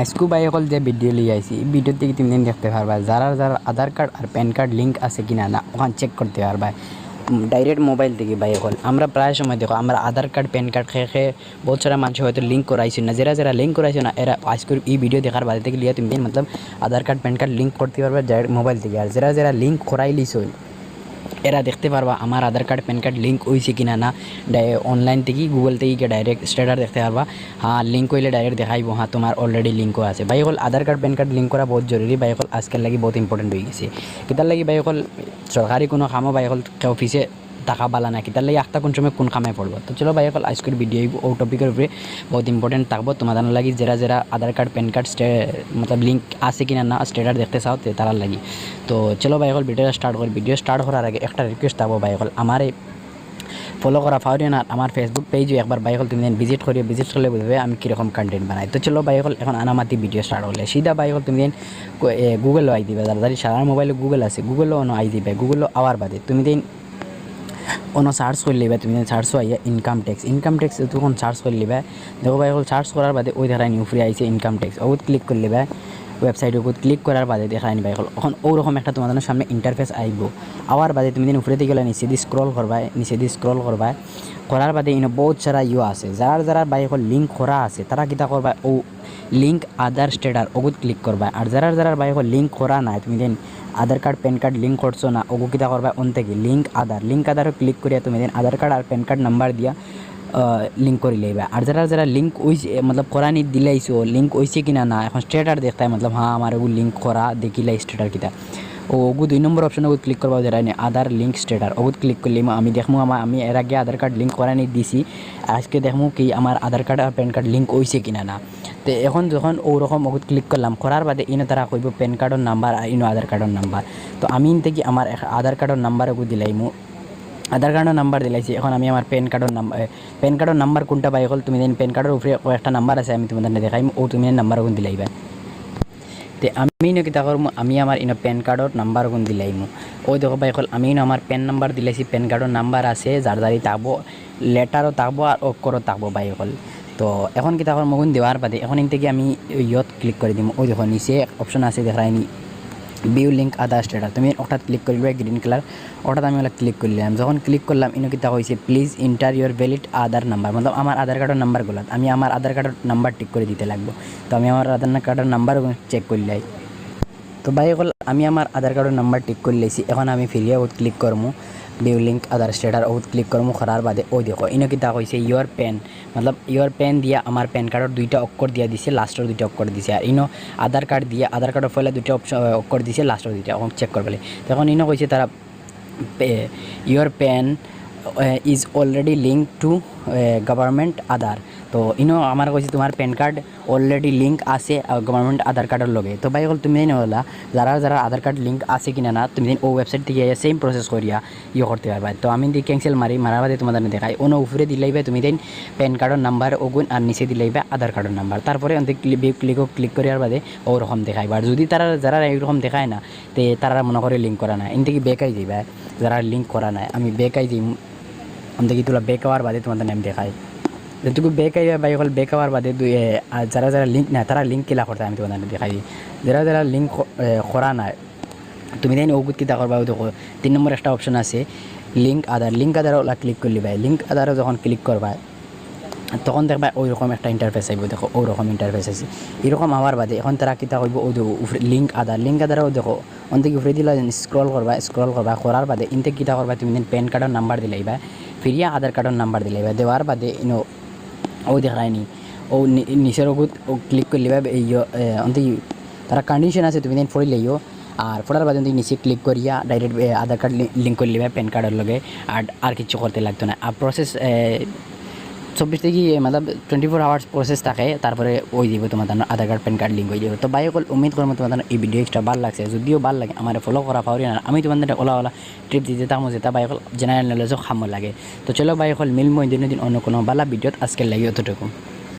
আজকু by অকল যে video লিয়ে আইছি এই ভিডিও থেকে তুমি দেখতে পারবা যারা যারা আধার কার্ড আর প্যান কার্ড লিঙ্ক আছে কিনা না ওখানে চেক করতে পারবা ডাইরেক্ট মোবাইল থেকে বাই অকল আমরা প্রায় সময় দেখো, আমরা আধার কার্ড প্যান কার্ড খেয়ে খেয়ে বহুত সারা মানুষ হয়তো লিঙ্ক করাইছি না যারা যারা লিঙ্ক করাইছে না এরা আজকের এই ভিডিও দেখার বাদে থেকে লিয়ে তুমি মতলব Aadhaar card PAN card link করতে পারবা ডাইরেক্ট মোবাইল থেকে আর যারা যারা লিঙ্ক করাই লিছো এরা দেখতে পারবা আমার Aadhaar card, PAN card link হয়েছে কিনা না। অনলাইন থেকে গুগল থেকে গিয়ে ডাইরেক্ট স্ট্যাটাস দেখতে পারবা। হ্যাঁ লিঙ্ক হইলে ডাইরেক্ট দেখাইব। হ্যাঁ তোমার অলরেডি লিঙ্কও আছে। বাই হল Aadhaar card, PAN card link করা বহুত জরুরি। বাই হল আজকাল লাগি বহুত ইম্পর্টেন্ট হয়ে গেছে। কেতার লাগি বাই অকল সরকারি কোনো কামও বাই হল অফিসে টাকা বালা নাকি লাগি আখটা কোন সময় কোন কামে পড়ব? তো চলো বাই হল আজকের ভিডিও ও টপিকের উপরে বহুত ইম্পর্টেন্ট থাকব। তোমাদের লাগি যারা যারা আধার কার্ড প্যান কার্ড স্টে মতলব লিঙ্ক আছে কিনা না স্টেটার দেখতে চাও, তে তারার লাগি। তো চলো বাই হল ভিডিওটা স্টার্ট করি। ভিডিও স্টার্ট করার আগে একটা রিকোয়েস্ট থাকব বাই হল আমার ফলো করা ফাউরিয়ান আর আমার ফেসবুক পেজও একবার বাই হল তুমি ভিজিট করিয়ে ভিজিট করলে বুঝবে আমি কীরকম কন্টেন্ট বানাই। তো চলো বাই হল এখন আনামাতি ভিডিও স্টার্ট হলে। সিধা বাই হল তুমি গুগলও আই দিবে। যারা সারা মোবাইলে গুগল আছে। গুগলও আই দিবে। গুগলও আওয়ার বাদে। তুমি দিন অন্য সার্চ করে লিবে তুমি সার্চ আইয়া ইনকাম ট্যাক্স ইনকাম ট্যাক্স তখন সার্চ করে লিবে দেখো ভাই সার্চ করার বাদে ওই ধারায় নিউ ফ্রি আইছে ইনকাম ট্যাক্স ওগুত ক্লিক করে লিবে ওয়েবসাইটের উপর ক্লিক করার বাদে দেখা নিবে হল এখন ওরকম একটা তোমাদের সামনে ইন্টারফেস আইব আওয়ার বাদে তুমি দিন উপরে গেলে নিচে দিয়ে স্ক্রল করবা নিচে দিয়ে স্ক্রল করবা করার বাদে ইনো বহুত সারা ইয়ে আছে। যার যারা বাইক লিঙ্ক করা আছে তারা কিতা করবা ও লিঙ্ক আধার স্টেটার ওগুত ক্লিক করবা আর যারা যারা বাইক লিঙ্ক করা নাই, তুমি দিন Aadhaar card PAN card link করছ না ওগু কিতা করবা অন থেকে লিঙ্ক আধার লিঙ্ক আধারও ক্লিক করিয়া তুমি দিন আধার কার্ড আর প্যান কার্ড নাম্বার দিয়া। লিঙ্ক করে লইবা আর যারা যারা লিঙ্ক হইছে মতলব করা নি দিলাইছো লিঙ্ক হইছে কিনা না এখন স্টেটার দেখতাই মতলব হ্যাঁ আমার ওগু লিঙ্ক করা দেখিলাই স্টেটার কিতা ও ওগু দুই নম্বর অপশন ওগুত ক্লিক করবা যারা আধার লিঙ্ক স্টেটার ওগুত ক্লিক করলে আমি দেখমু আমার আমি এর আগে আধার কার্ড লিঙ্ক করা নি দিছি, আজকে দেখমু কি আমার আধার কার্ড আর প্যান কার্ড লিঙ্ক হইছে কিনা না। তো এখন যখন ওরকম ওগুত ক্লিক করলাম করার বাদে ইনো তারা কইব প্যান কার্ডের নাম্বার আর ইনো আধার কার্ডের নাম্বার তো আমি থেকে আমার আধার কার্ডের নাম্বার ওগু দিলাইমু আধার কার্ডের নাম্বার দিলাইছি। এখন আমি আমার প্যান কার্ডের নাম্বার প্যান কার্ডের নাম্বার কোনটা পাই হল, তুমি দেন প্যান কার্ডের উপরে একটা নাম্বার আছে, আমি তোমাদের দেখাইম ও তুমি নাম্বার ওগুন দিলাইবা তে, আমি নাকি তা করব আমি আমার ইনো প্যান কার্ডর নাম্বার গুণ দিলাইমু ওই দেখো ভাই হল, আমি আমার প্যান নাম্বার দিলাইছি প্যান কার্ডর নাম্বার আছে যার যারি থাকব লেটারও থাকব আর অক্ষরও থাকব বাই হল। তো, এখন কি তখন মগুন দেওয়ার বাদে, এখন ইন থেকে আমি ইয়ত ক্লিক করে দিম। ওই দেখো, নিচে অপশন আছে দেখায়নি বিউ লিঙ্ক আদার স্টেটাস তুমি ওটা ক্লিক করবে গ্রিন কালার হঠাৎ আমি ওটা ক্লিক করলাম যখন ক্লিক করলাম ইনো কিতা হয়েছে please enter your valid Aadhaar number মতলব আমার আধার কার্ডের নাম্বারগুলো আমি আমার আধার কার্ডের নাম্বার ঠিক করে দিতে লাগবো। তো আমি আমার আধার কার্ডের নাম্বার চেক করলাই তো বাই হল আমি আমার আধার কার্ডের নাম্বার টিক করে লেছি। এখন আমি ফিরিয়ে ওত ক্লিক করমু বিউ লিঙ্ক আধার স্টেটার ওত ক্লিক করমু করার বাদে ওই দেখো ইনো কিতা কইছে ইয়োর পেন মতলব ইয়োর পেন দিয়া আমার প্যান কার্ডের দুইটা অক্ষর দিয়া দিছে লাস্টের দুইটা অক্ষর দিছে। আর ইনো আধার কার্ড দিয়ে আধার কার্ডের ফলে দুইটা অপশন অক্ষর দিছে লাস্টের দুইটা এখন চেক করবে তখন ইনো কইছে তারা your PAN is already link to government Aadhaar তো, ইনো, আমার কইছে তোমার প্যান কার্ড অলরেডি লিঙ্ক আছে গভর্নমেন্ট আধার কার্ডের লগে। তো ভাই হল তুমি হলা যারা যারা আধার কার্ড লিঙ্ক আছে কিনা না, তুমি ও ওয়েবসাইট থেকে সেম প্রসেস করিয়া ইয়ে করতে পারবা তো আমি দি ক্যান্সেল মারি মারার বাদে তোমাদের দেখাই অন্য উপরে দিলাইবে তুমি দেন প্যান কার্ডের নাম্বার ওগুন আর নিচে দিলাইবে আধার কার্ডের নাম্বার তারপরে অন্তে ক্লিক ক্লিক করার বাদে ওরকম দেখাইবা। আর যদি তারা যারা এইরকম দেখায় না, তে তারা মনে করে লিঙ্ক করা না এন থেকে বেকাই যাইবা যারা লিঙ্ক করা নাই, আমি বেকাই দিই অন্তে কি তোলা বেক হওয়ার বাদে তোমাদের নাম দেখাই। যেটুকু বেক আইবা বাই হল বেক হওয়ার বাদে দুই যারা যারা লিঙ্ক না তারা লিঙ্ক কিলা করতে আমি তোমাদের দেখাই। দিই যারা যারা লিঙ্ক করা নাই, তুমি তাই ওগুত কিতা করবা দেখো, তিন নম্বর একটা অপশন আছে লিঙ্ক আধার লিঙ্ক আধার ওলা ক্লিক করলি ভাই। লিঙ্ক আধারও যখন ক্লিক করবা তখন দেখবা ওই রকম একটা ইন্টারফেস আইব দেখো ওই রকম ইন্টারফেস আছে। এরকম আমার বাদে এখন তারা কিতা করব ও দেখো লিঙ্ক আধার লিঙ্ক আধারও দেখো অন্তে উপরে দিলা স্ক্রল করবা স্ক্রল করবা করার বাদে ইনতে কিতা করবা তুমি প্যান কার্ডের নাম্বার দিলাইবা ফিরিয়া আধার কার্ডের নাম্বার দিলাইবা দেওয়ার বাদে ইনো ও দেখায়নি ও নিচের ওগুত ও ক্লিক করলে বা এই অন্ত তারা কন্ডিশন আছে তুমি দিন ফড়ি লইও আর ফোটার বাদে নিচে ক্লিক করিয়া ডাইরেক্ট আধার কার্ড লিঙ্ক করলে বা প্যান কার্ডের লগে আর আর কিছু করতে লাগতো না আর প্রসেস চব্বিশ থেকে মানে টোয়েন্টি ফোর আওয়ার্স প্রসেস থাকে, তারপরে ওই দিব তোমার Aadhaar card PAN card link হয়ে যাবে তো বাই অকল উমিদ করব তোমার এই ভিডিও এক্সট্রা ভালো লাগছে, যদিও ভালো লাগে, আমার ফলো করা পাওয়ারি না, আমি তোমাদের ওলা ওলা ট্রিপ দিতে তামো যেটা বাই অকল জেনারেল নলেজও খামো লাগে। তো চলো বাই অকল মিলমো দিন দিন অন্য কোনো ভালো ভিডিওত আজকের লাগে অতটুকু।